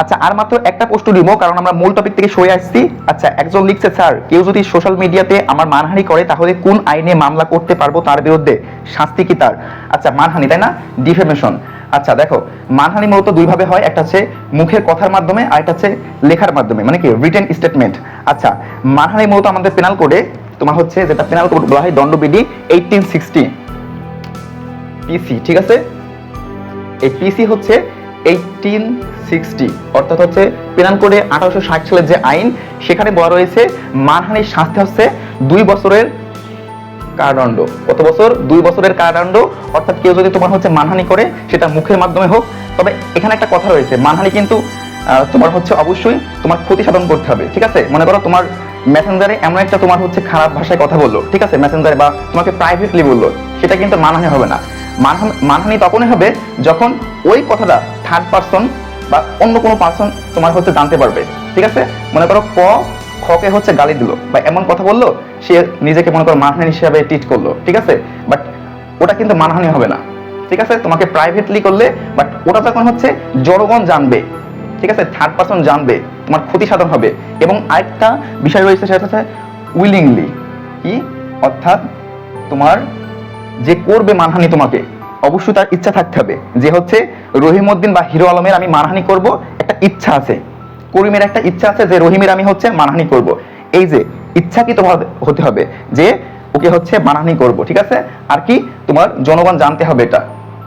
আচ্ছা আর মাত্র একটা প্রশ্ন নিব কারণ আমরা মূল টপিক থেকে সরে আসছি। আচ্ছা একজন লিখছে, স্যার, কেউ যদি সোশ্যাল মিডিয়াতে আমার মানহানি করে, তাহলে কোন আইনে মামলা করতে পারব তার বিরুদ্ধে? শাস্তি কি তার? আচ্ছা মানহানি, তাই না? ডিফেমেশন আচ্ছা দেখো, মানহানি মূলত দুইভাবে হয়, একটা হচ্ছে মুখের কথার মাধ্যমে, আর একটা হচ্ছে লেখার মাধ্যমে মানে কি রিটেন স্টেটমেন্ট আচ্ছা মানহানি মূলত আমাদের পেনাল কোডে তোমার হচ্ছে যেটা পেনাল কোড বলা হয় দণ্ডবিধি এইটিন সিক্সটি পিসি ঠিক আছে? এই পিসি হচ্ছে এইটিন সিক্সটি অর্থাৎ হচ্ছে পেনাল আঠারোশো ষাট সালের যে আইন, সেখানে বলা রয়েছে মানহানির শাস্তি হচ্ছে দুই বছরের কারাদণ্ড। কত বছর? দুই বছরের কারাদণ্ড। অর্থাৎ কেউ যদি তোমার হচ্ছে মানহানি করে, সেটা মুখের মাধ্যমে হোক। তবে এখানে একটা কথা রয়েছে, মানহানি কিন্তু তোমার হচ্ছে অবশ্যই তোমার ক্ষতি সাধন করতে হবে, ঠিক আছে? মনে করো তোমার মেসেঞ্জারে এমন একটা তোমার হচ্ছে খারাপ ভাষায় কথা বলল, ঠিক আছে? মেসেঞ্জারে বা তোমাকে প্রাইভেটলি বলল, সেটা কিন্তু মানহানি হবে না। মানহানি তখনই হবে যখন ওই কথাটা থার্ড পার্সন বা অন্য কোনো পার্সন তোমার হচ্ছে জানতে পারবে, ঠিক আছে? মনে করো ক, খকে হচ্ছে গালি দিল বা এমন কথা বলল, সে নিজেকে মনে করো মানহানি হিসাবে ট্রিট করল, ঠিক আছে? বাট ওটা কিন্তু মানহানি হবে না, ঠিক আছে? তোমাকে প্রাইভেটলি করলে বাট ওটা তখন হচ্ছে জনগণ জানবে, ঠিক আছে? থার্ড পার্সন জানবে, তোমার ক্ষতি সাধন হবে। এবং আরেকটা বিষয় রয়েছে, সেটা হচ্ছে উইলিংলি কি? অর্থাৎ তোমার যে করবে মানহানি তোমাকে অবশ্যই তার ইচ্ছা থাকতে হবে। যে হচ্ছে রহিমউদ্দিন বা হিরো আলমের আমি মানহানি করব, একটা ইচ্ছা আছে। করিমের একটা ইচ্ছা আছে যে রহিমের আমি হচ্ছে মানহানি করব। এই যে ইচ্ছা কি তোমার হতে হবে? যে ওকে হচ্ছে মানহানি করব, ঠিক আছে? আর কি তোমার জনগণ জানতে হবে এটা।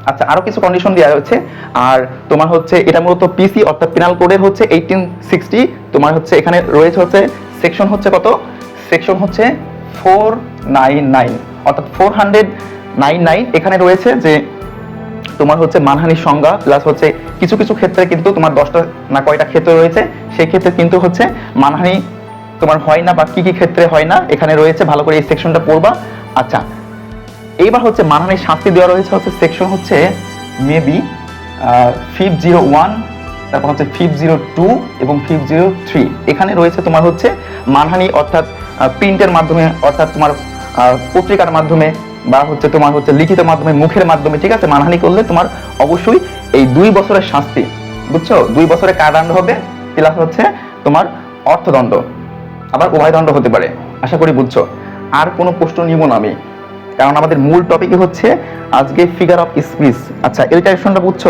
আচ্ছা আরও কিছু কন্ডিশন দেওয়া হচ্ছে আর তোমার হচ্ছে এটা মূলত পিসি অর্থাৎ পেনাল কোডের হচ্ছে এইটিন সিক্সটি তোমার হচ্ছে এখানে রয়েছে হচ্ছে সেকশন হচ্ছে কত? সেকশন হচ্ছে ফোর নাইন নাইন অর্থাৎ ফোর হান্ড্রেড নাইন নাইন এখানে রয়েছে যে তোমার হচ্ছে মানহানির সংজ্ঞা প্লাস হচ্ছে কিছু কিছু ক্ষেত্রে কিন্তু তোমার দশটা না কয়টা ক্ষেত্রে রয়েছে, সেই ক্ষেত্রে কিন্তু হচ্ছে মানহানি তোমার হয় না বা কি কি ক্ষেত্রে হয় না, এখানে রয়েছে, ভালো করে এই সেকশনটা পড়বা। আচ্ছা এইবার হচ্ছে মানহানির শাস্তি দেওয়া রয়েছে হচ্ছে সেকশন হচ্ছে মেবি ফিফ জিরো ওয়ান তারপর হচ্ছে ফিফ জিরো টু এবং ফিফ জিরো থ্রি এখানে রয়েছে তোমার হচ্ছে মানহানি অর্থাৎ প্রিন্টের মাধ্যমে, অর্থাৎ তোমার পত্রিকার মাধ্যমে বা হচ্ছে তোমার হচ্ছে লিখিত মাধ্যমে, মুখের মাধ্যমে, ঠিক আছে? মানহানি করলে তোমার অবশ্যই এই দুই বছরের শাস্তি, বুঝছ? দুই বছরের কারাদণ্ড হবে? প্লাস হচ্ছে তোমার অর্থদণ্ড। আবার উভয় দণ্ড হতে পারে, আশা করি বুঝছ? আর কোনো প্রশ্ন নিব না আমি। কারণ আমাদের মূল টপিকই হচ্ছে আজকে ফিগার অফ স্পিচ আচ্ছা এলিটারেশনটা বুঝছ?